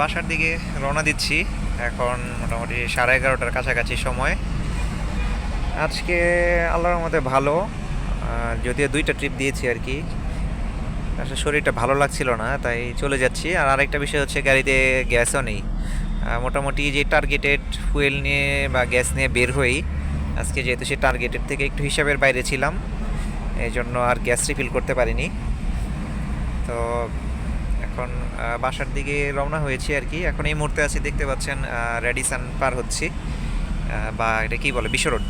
বাসার দিকে রওনা দিচ্ছি। এখন মোটামুটি সাড়ে এগারোটার কাছাকাছি সময়। আজকে আল্লাহর মধ্যে ভালো। যদিও দুইটা ট্রিপ দিয়েছি আর কি। আসলে শরীরটা ভালো লাগছিল না, তাই চলে যাচ্ছি। আর আরেকটা বিষয় হচ্ছে গাড়িতে গ্যাসও নেই। মোটামুটি যে টার্গেটেড ফুয়েল নিয়ে বা গ্যাস নিয়ে বের হই, আজকে যেহেতু সে টার্গেটের থেকে একটু হিসাবের বাইরে ছিলাম এই জন্য আর গ্যাস রিফিল করতে পারিনি। তো এখন বাসার দিকে রওনা হয়েছি আর কি। এখন এই মুহূর্তে আছি, দেখতে পাচ্ছেন রেডিসান পার হচ্ছি বা এটা কি বলে, বিশ্ব রোড।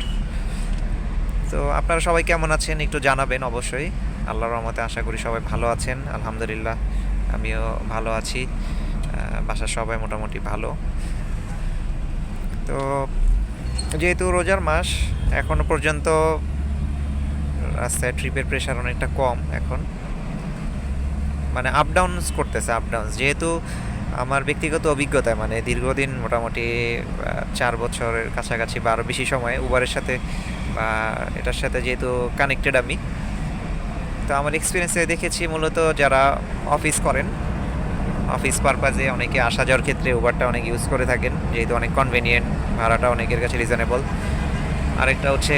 তো আপনারা সবাই কেমন আছেন একটু জানাবেন অবশ্যই। আল্লাহর রহমতে আশা করি সবাই ভালো আছেন, আলহামদুলিল্লাহ, আমিও ভালো আছি বাসার সবাই মোটামুটি ভালো। তো যেহেতু রোজার মাস, এখনও পর্যন্ত রাস্তায় ট্রিপের প্রেশার অনেকটা কম এখন। মানে আপ ডাউনস করতেছে আপ ডাউনস যেহেতু আমার ব্যক্তিগত অভিজ্ঞতায় মানে দীর্ঘদিন মোটামুটি চার বছরের কাছাকাছি বা আরও বেশি সময় উবারের সাথে, বা এটার সাথে যেহেতু কানেক্টেড আমি, তো আমার এক্সপিরিয়েন্সে দেখেছি মূলত যারা অফিস করেন অফিস পারপাজে অনেকে আসা যাওয়ার ক্ষেত্রে উবারটা অনেক ইউজ করে থাকেন, যেহেতু অনেক কনভেনিয়েন্ট ভাড়াটা অনেকের কাছে রিজনেবল আরেকটা হচ্ছে,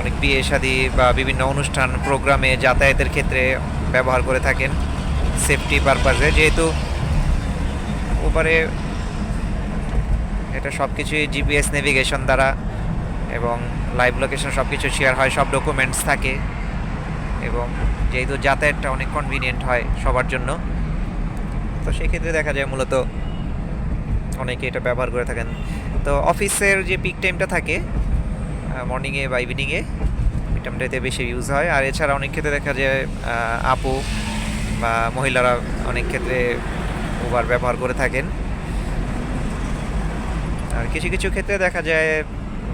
অনেক বিয়ে শাদী বা বিভিন্ন অনুষ্ঠান প্রোগ্রামে যাতায়াতের ক্ষেত্রে ব্যবহার করে থাকেন সেফটি পারপাজে যেহেতু ওপারে এটা সব কিছুই জিপিএস নেভিগেশন দ্বারা এবং লাইভ লোকেশন সব কিছু শেয়ার হয়, সব ডকুমেন্টস থাকে এবং যেহেতু যাতায়াতটা অনেক কনভিনিয়েন্ট হয় সবার জন্য, তো সেক্ষেত্রে দেখা যায় মূলত অনেকে এটা ব্যবহার করে থাকেন। তো অফিসের যে পিক টাইমটা থাকে মর্নিংয়ে বা ইভিনিংয়ে ওই টাইমটাতে বেশি ইউজ হয়। আর এছাড়া অনেক ক্ষেত্রে দেখা যায় আপু বা মহিলারা অনেক ক্ষেত্রে উবার ব্যবহার করে থাকেন। আর কিছু কিছু ক্ষেত্রে দেখা যায়,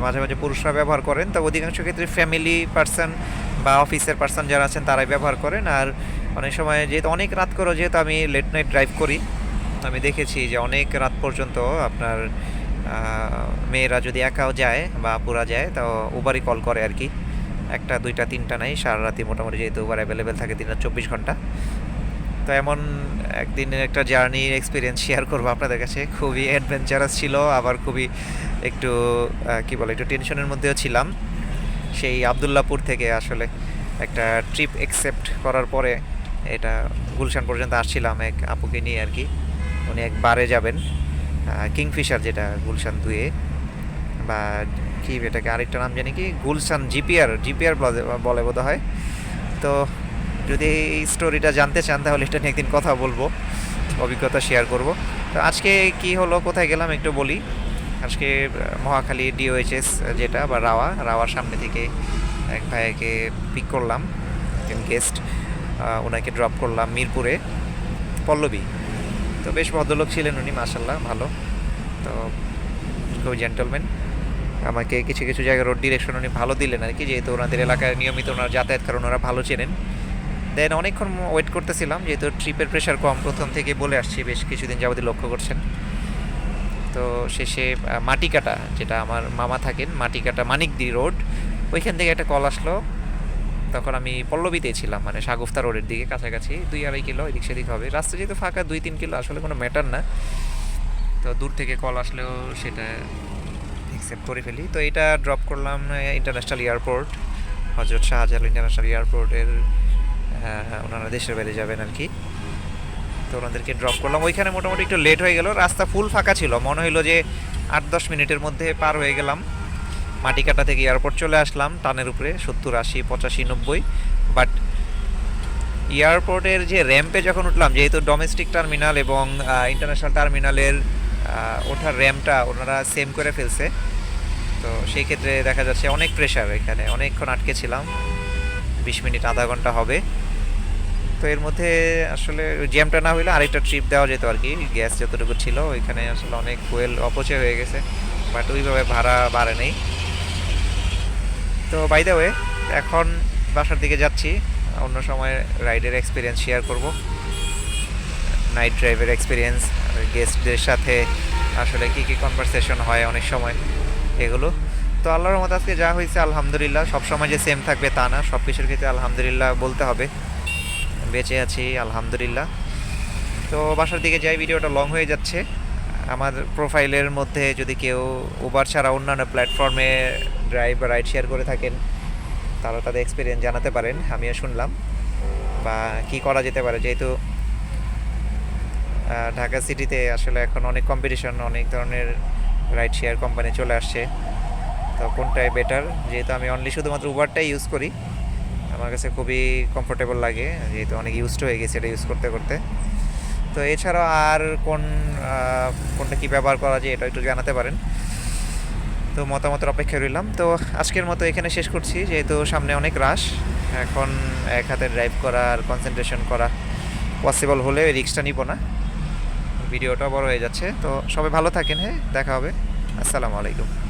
মাঝে মাঝে পুরুষরা ব্যবহার করেন। তবে অধিকাংশ ক্ষেত্রে ফ্যামিলি পার্সন বা অফিসের পার্সন যারা আছেন, তারাই ব্যবহার করেন। আর অনেক সময় যেহেতু অনেক রাত করে, যেহেতু আমি লেট নাইট ড্রাইভ করি, আমি দেখেছি যে অনেক রাত পর্যন্ত আপনার মেয়েরা যদি একাও যায় বা পুরা যায়, তো উবারই কল করে আর কি। একটা, দুইটা, তিনটা নাই। সারা রাতি মোটামুটি যেহেতু উবার অ্যাভেলেবেল থাকে দিনের চব্বিশ ঘণ্টা। তো এমন একদিনের একটা জার্নির এক্সপিরিয়েন্স শেয়ার করব আপনাদের কাছে। খুবই অ্যাডভেঞ্চারাস ছিল, আবার খুবই একটু কি বলে, একটু টেনশনের মধ্যেও ছিলাম। সেই আবদুল্লাপুর থেকে আসলে একটা ট্রিপ একসেপ্ট করার পরে এটা গুলশান পর্যন্ত আসছিলাম এক আপুকে নিয়ে আর কি। উনি এক বারে যাবেন কিংফিশার যেটা গুলশান দুয়ে। বা কি এটাকে আরেকটা নাম জানি কি? গুলশান জিপিআর জিপিআর বলে বোধ হয় তো যদি এই স্টোরিটা জানতে চান, তাহলে এটা নিয়ে একদিন কথা বলব, অভিজ্ঞতা শেয়ার করব। তো আজকে কি হলো, কোথায় গেলাম একটু বলি। আজকে মহাখালী ডিওএইচএস যেটা, বা রাওয়া, রাওয়ার সামনে থেকে এক ভাইকে পিক করলাম, একজন গেস্ট ওনাকে ড্রপ করলাম মিরপুরে, পল্লবী। তো বেশ ভদ্রলোক ছিলেন উনি মাসাল্লাহ ভালো। তো খুব জেন্টলম্যান আমাকে কিছু কিছু জায়গায় রোড ডিরেকশন উনি ভালো দিলেন আর কি যেহেতু ওনাদের এলাকায় নিয়মিত ওনার যাতায়াত করেন ওনারা ভালো চেনেন। দেন অনেকক্ষণ ওয়েট করতেছিলাম যেহেতু ট্রিপের প্রেশার কম প্রথম থেকে বলে আসছি বেশ কিছুদিন যাবতীয় লক্ষ্য করছেন। তো শেষে আহ, মাটিকাটা যেটা আমার মামা থাকেন মাটি মাটিকাটা মানিকদি রোড ওইখান থেকে একটা কল আসলো। তখন আমি পল্লবীতে ছিলাম মানে সাগুফতা রোডের দিকে কাছাকাছি দুই আড়াই কিলো এদিক সেদিক হবে। রাস্তা যেহেতু ফাঁকা দুই তিন কিলো আসলে কোনো ম্যাটার না। তো দূর থেকে কল আসলেও সেটা অ্যাকসেপ্ট করে ফেলি। তো এটা ড্রপ করলাম ইন্টারন্যাশনাল এয়ারপোর্ট হজরত শাহজালাল ইন্টারন্যাশনাল এয়ারপোর্টের ওনারা দেশের বাইরে যাবেন আর কি তো ওনাদেরকে ড্রপ করলাম। ওইখানে মোটামুটি একটু লেট হয়ে গেল। রাস্তা ফুল ফাঁকা ছিল। মনে হইল যে আট দশ মিনিটের মধ্যে পার হয়ে গেলাম। মাটিকাটা থেকে এয়ারপোর্ট চলে আসলাম, টানের উপরে, সত্তর, আশি, পঁচাশি, নব্বই। বাট এয়ারপোর্টের যে র্যাম্পে যখন উঠলাম, যেহেতু ডোমেস্টিক টার্মিনাল এবং ইন্টারন্যাশনাল টার্মিনালের ওঠার র্যাম্পটা ওনারা সেম করে ফেলছে। তো সেই ক্ষেত্রে দেখা যাচ্ছে অনেক প্রেশার এখানে। অনেকক্ষণ আটকে ছিলাম। বিশ মিনিট, আধা ঘণ্টা হবে। তো এর মধ্যে আসলে জ্যামটা না হইলে আরেকটা ট্রিপ দেওয়া যেত আর কি। গ্যাস যতটুকু ছিল, ওইখানে আসলে অনেক ফুয়েল অপচয় হয়ে গেছে। বাট ওইভাবে ভাড়া বাড়ে নেই। তো বাই ওয়ে এখন বাসার দিকে যাচ্ছি। অন্য সময় রাইডের এক্সপিরিয়েন্স শেয়ার করব। নাইট ড্রাইভের এক্সপিরিয়েন্স গেস্টদের সাথে আসলে কি কি কনভারসেশন হয় অনেক সময়। এগুলো। তো আল্লাহর রহমত আজকে যা হয়েছে, আলহামদুলিল্লাহ, সব সময় যে সেম থাকবে তা না। সব কিছুর ক্ষেত্রে আলহামদুলিল্লাহ বলতে হবে। বেঁচে আছি, আলহামদুলিল্লাহ। তো বাসার দিকে যাই, ভিডিওটা লং হয়ে যাচ্ছে। আমার প্রোফাইলের মধ্যে যদি কেউ উবার ছাড়া অন্যান্য প্ল্যাটফর্মে ড্রাইভ বা রাইড শেয়ার করে থাকেন, তারা তাদের এক্সপিরিয়েন্স জানাতে পারেন, আমিও শুনলাম। বা কি করা যেতে পারে, যেহেতু ঢাকা সিটিতে আসলে এখন অনেক কম্পিটিশন অনেক ধরনের রাইড শেয়ার কোম্পানি চলে আসছে। তো কোনটাই বেটার যেহেতু আমি অনলি শুধুমাত্র উবারটাই ইউজ করি। আমার কাছে খুবই কমফোর্টেবল লাগে। যেহেতু অনেক ইউজড হয়ে গেছে এটা ইউজ করতে করতে। তো এছাড়াও আর কোন কোনটা কি ব্যবহার করা যায় এটা একটু জানাতে পারেন। তো মতামতের অপেক্ষা রইলাম। তো আজকের মতো এখানে শেষ করছি। যেহেতু সামনে অনেক রাশ এখন এক হাতে ড্রাইভ করা আর কনসেন্ট্রেশন করা পসিবল হলে রিক্সটা নিব না। ভিডিওটা বড় হয়ে যাচ্ছে। তো সবাই ভালো থাকেন হ্যাঁ? দেখা হবে। আসসালামু আলাইকুম।